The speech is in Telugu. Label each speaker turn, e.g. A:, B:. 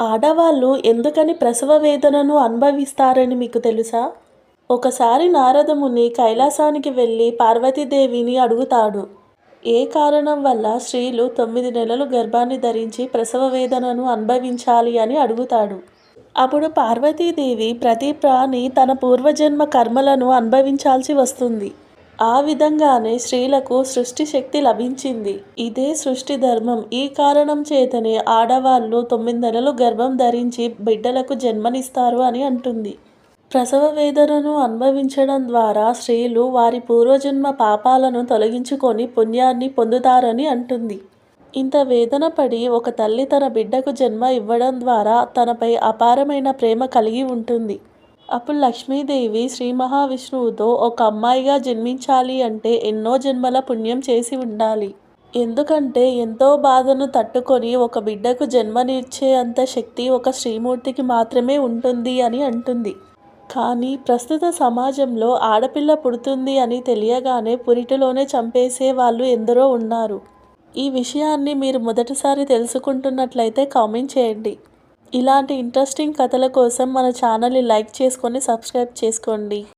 A: ఆడవాళ్ళు ఎందుకని ప్రసవ వేదనను అనుభవిస్తారని మీకు తెలుసా? ఒకసారి నారదముని కైలాసానికి వెళ్ళి పార్వతీదేవిని అడుగుతాడు. ఏ కారణం వల్ల స్త్రీలు తొమ్మిది నెలలు గర్భాన్ని ధరించి ప్రసవ వేదనను అనుభవించాలి అని అడుగుతాడు. అప్పుడు పార్వతీదేవి ప్రతి ప్రాణి తన పూర్వజన్మ కర్మలను అనుభవించాల్సి వస్తుంది. ఆ విధంగానే స్త్రీలకు సృష్టి శక్తి లభించింది. ఇదే సృష్టి ధర్మం. ఈ కారణం చేతనే ఆడవాళ్ళు తొమ్మిది నెలలు గర్భం ధరించి బిడ్డలకు జన్మనిస్తారు అని అంటుంది. ప్రసవ వేదనను అనుభవించడం ద్వారా స్త్రీలు వారి పూర్వజన్మ పాపాలను తొలగించుకొని పుణ్యాన్ని పొందుతారని అంటుంది. ఇంత వేదన పడి ఒక తల్లి తన బిడ్డకు జన్మ ఇవ్వడం ద్వారా తనపై అపారమైన ప్రేమ కలిగి ఉంటుంది. అప్పుడు లక్ష్మీదేవి శ్రీ మహావిష్ణువుతో ఒక అమ్మాయిగా జన్మించాలి అంటే ఎన్నో జన్మల పుణ్యం చేసి ఉండాలి. ఎందుకంటే ఎంతో బాధను తట్టుకొని ఒక బిడ్డకు జన్మనిచ్చే అంత శక్తి ఒక శ్రీమూర్తికి మాత్రమే ఉంటుంది అని అంటుంది. కానీ ప్రస్తుత సమాజంలో ఆడపిల్ల పుడుతుంది అని తెలియగానే పురిటిలోనే చంపేసే వాళ్ళు ఎందరో ఉన్నారు. ఈ విషయాన్ని మీరు మొదటిసారి తెలుసుకుంటున్నట్లయితే కామెంట్ చేయండి. ఇలాంటి ఇంట్రెస్టింగ్ కథల కోసం మన ఛానల్ని లైక్ చేసుకొని సబ్స్క్రైబ్ చేసుకోండి.